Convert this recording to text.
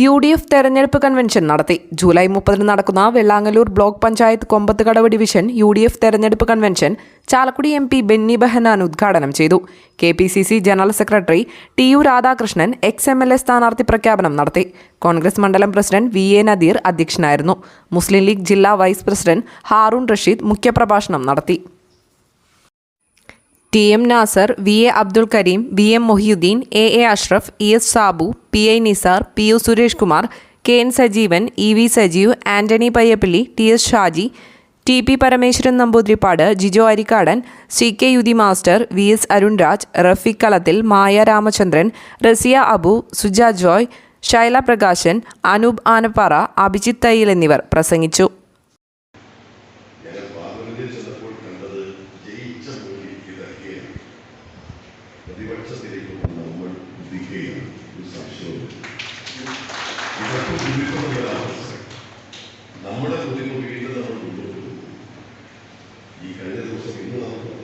U D F തെരഞ്ഞെടുപ്പ് convention നടത്തി. July മുപ്പതിന് നടക്കുന്ന Vellangallur block panchayat Kombathukadavu division U D F തെരഞ്ഞെടുപ്പ് convention Chalakudy M P Benny Behanan ഉദ്ഘാടനം ചെയ്തു. K P C C general secretary T U Radhakrishnan ex M L A സ്ഥാനാർത്ഥി പ്രഖ്യാപനം നടത്തി. കോൺഗ്രസ് മണ്ഡലം പ്രസിഡന്റ് വി എ നദീർ അധ്യക്ഷനായിരുന്നു. മുസ്ലിം ലീഗ് ജില്ലാ വൈസ് പ്രസിഡന്റ് ഹാറൂൺ റഷീദ് മുഖ്യപ്രഭാഷണം നടത്തി. T M Nasar V A Abdul Kareem V M Mohiyuddin A A Ashraf E S Sabu P I Nisar P U Suresh Kumar K N Sajeevan E V Sajeev Antony Payyappilly T S Shaji T P Parameswaran Namboothiripad Jijo Arikkadan C K Yudhi master V S Arunraj Rafeeq Kalathil Maya Ramachandran Raziya Abu Suja Joy Shaila Prakashan Anoop Anappara Abhijith തയ്യൽ എന്നിവർ പ്രസംഗിച്ചു. പ്രതിപക്ഷത്തിലേക്ക് നമ്മൾ കുതിക്കുകയാണ് ഒരു സംശയവും ഇതൊക്കെ നമ്മുടെ കുതിപ്പ് വീണ്ടും നമ്മൾ മുന്നോട്ട് പോകും ഈ കഴിഞ്ഞ ദിവസം ഇന്ന് നമുക്ക്